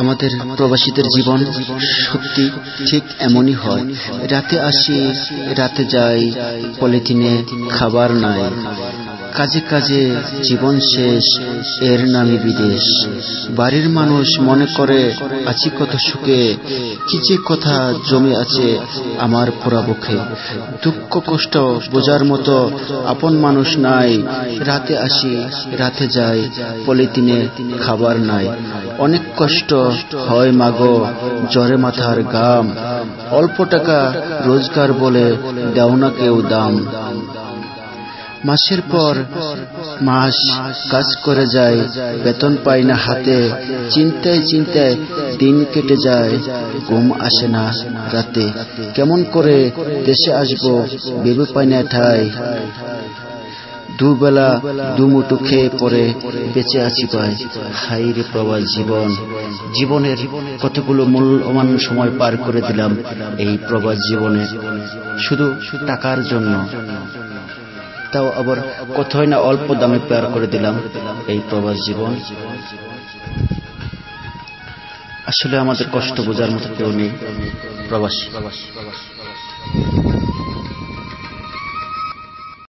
আমাদের প্রবাসীদের জীবন সত্যি ঠিক এমনই হয়। রাতে আসি রাতে যাই পলিথিনে খাবার নাই। কাজে কাজে জীবন শেষ, এর নামে বিদেশ। বাড়ির মানুষ মনে করে, আছি কত সুখে, কি যে কথা জমে আছে আমার পোড়া বুকে। দুঃখ কষ্ট বোঝার মতো আপন মানুষ নাই, রাতে আসি, রাতে যাই, পলিথিনে খাবার নাই। অনেক কষ্ট হয় মাগো, জ্বরে মাথার গাম অল্প টাকা রোজগার বলে দেও না কেউ দাম। মাসের পর মাস কাজ করে যায়, বেতন পাই না হাতে, চিন্তায় চিন্তায় দিন কেটে যায়, ঘুম আসে না রাতে। কেমন করে দেশে আসব ভেবে পাই না ঠাই দুবেলা দুমুটু খেয়ে পরে বেঁচে আছি পাই হাই রে প্রবাস জীবন। জীবনের কতগুলো মূল্যমান সময় পার করে দিলাম এই প্রবাস জীবনে। শুধু টাকার জন্য। তাও আবার কোথায় না অল্প দামে পার করে দিলাম এই প্রবাস জীবন। আসলে আমাদের কষ্ট বোঝার মতো কেউ নেই প্রবাসী।